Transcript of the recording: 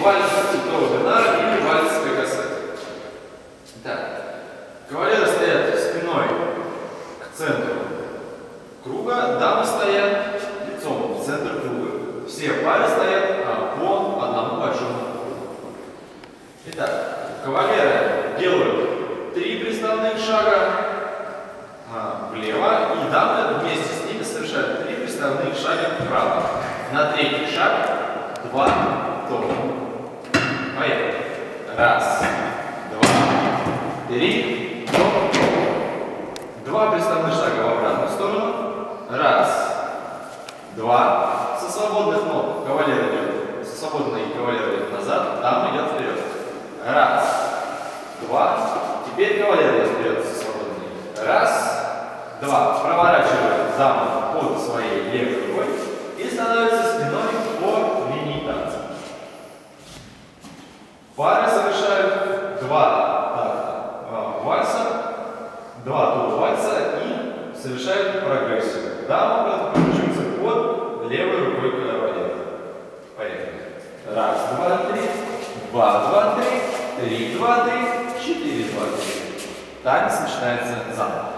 вальс до бинара или вальс ККС. Так, кавалеры стоят спиной к центру круга, дамы стоят лицом в центр круга. Все пары стоят а, по одному большому кругу. Итак, кавалеры делают три приставных шага а, влево, и дамы вместе с ними совершают три приставных шага вправо. На третий шаг два топ. Поехали. Раз, два, три. Два приставных шага в обратную сторону. Раз, два. Со свободных ног кавалер идет, со свободной кавалер идет назад, дама идет вперед. Раз, два. Теперь кавалер идет вперед со свободной. Раз, два. Проворачивает даму под своей левой рукой и становится спиной по линии танца. Пары совершают два развиваться и совершают прогрессию. Да, обратно подключимся под левой рукой к воде. Поехали. Раз, два, три. Два, два, три. Три, два, три. Четыре, два, три. Танец начинается заново.